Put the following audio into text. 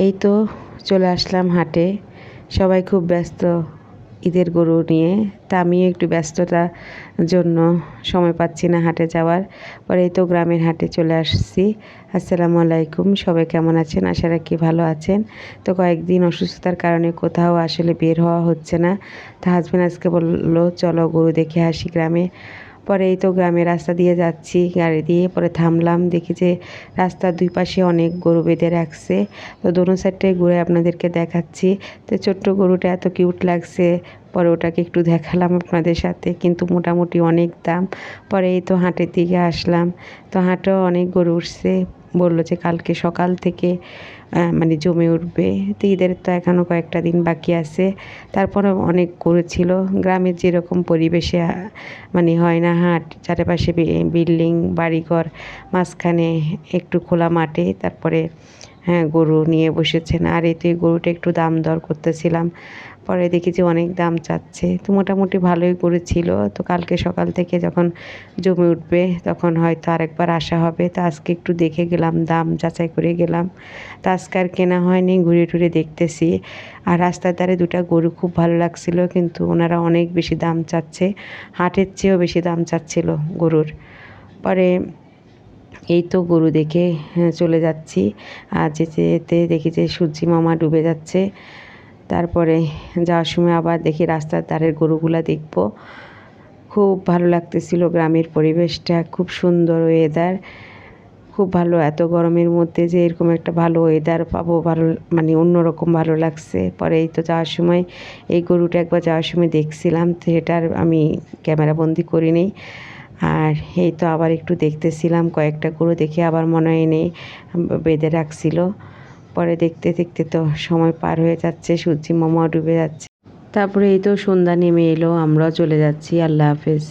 এই তো চলে আসলাম হাটে। সবাই খুব ব্যস্ত ঈদের গরু নিয়ে। তা আমিও একটু ব্যস্ততার জন্য সময় পাচ্ছি না হাটে যাওয়ার। পরে এই তো গ্রামের হাটে চলে আসছি। আসসালামু আলাইকুম, সবাই কেমন আছেন? আশা রাখি ভালো আছেন। তো কয়েকদিন অসুস্থতার কারণে কোথাও আসলে বের হওয়া হচ্ছে না। তা হাজব্যান্ড আজকে বলল, চলো গরু দেখে আসি গ্রামে। পরে এই তো গ্রামের রাস্তা দিয়ে যাচ্ছি, গাড়ি দিয়ে পরে থামলাম, দেখি যে রাস্তার দুই পাশে অনেক গরু বেঁধে রাখছে। তো দোনো সাইডটাই ঘুরে আপনাদেরকে দেখাচ্ছি। তো ছোট্ট গরুটা এত কিউট লাগছে। পরে ওটাকে একটু দেখালাম আপনাদের সাথে, কিন্তু মোটামুটি অনেক দাম। পরে এই তো হাটের দিকে আসলাম। তো হাটেও অনেক গরু উঠছে। বলল যে কালকে সকাল থেকে মানে জমে উঠবে। তো ঈদের তো এখনও কয়েকটা দিন বাকি আছে। তারপরে অনেক গরু ছিল। গ্রামের যেরকম পরিবেশে মানে হয় না হাট, চারিপাশে বিল্ডিং, বাড়িঘর, মাঝখানে একটু খোলা মাঠে, তারপরে হ্যাঁ গরু নিয়ে বসেছেন। আর এতে গরুটা একটু দাম দর করতেছিলাম। পরে দেখি যে অনেক দাম চাচ্ছে। তো মোটামুটি ভালোই করেছিল। তো কালকে সকাল থেকে যখন জমে উঠবে তখন হয়তো আরেকবার আসা হবে। তো আজকে একটু দেখে গেলাম দাম যাচাই করে গেলাম। তো আজকে আর কেনা হয়নি ঘুরে টুরে দেখতেছি। আর রাস্তার ধারে দুটা গরু খুব ভালো লাগছিল কিন্তু ওনারা অনেক বেশি দাম চাচ্ছে। হাটের চেয়েও বেশি দাম চাচ্ছিল গরুর। পরে এই তো গরু দেখে হ্যাঁ, চলে যাচ্ছি। আর যেতে যেতে দেখি যে সূর্যি মামা ডুবে যাচ্ছে। তারপরে যাওয়ার সময় আবার দেখি রাস্তার ধারের গরুগুলা দেখব। খুব ভালো লাগতেছিল গ্রামের পরিবেশটা, খুব সুন্দর ওয়েদার খুব ভালো। এত গরমের মধ্যে যে এরকম একটা ভালো ওয়েদার পাবো, ভালো মানে অন্যরকম ভালো লাগছে। পরে এই তো যাওয়ার সময়, এই গরুটা একবার যাওয়ার সময় দেখছিলাম, সেটার আমি ক্যামেরা বন্দি করিনি। আর এই তো আবার একটু দেখতেছিলাম, কয়েকটা গরু দেখে আবার মনে হয় নেই বেঁধে রাখছিল। পরে দেখতে দেখতে তো সময় পার হয়ে যাচ্ছে, সূর্যি মামা ডুবে যাচ্ছে। তারপরে এই তো সন্ধ্যা নেমে এলো, আমরাও চলে যাচ্ছি, আল্লাহ হাফেজ।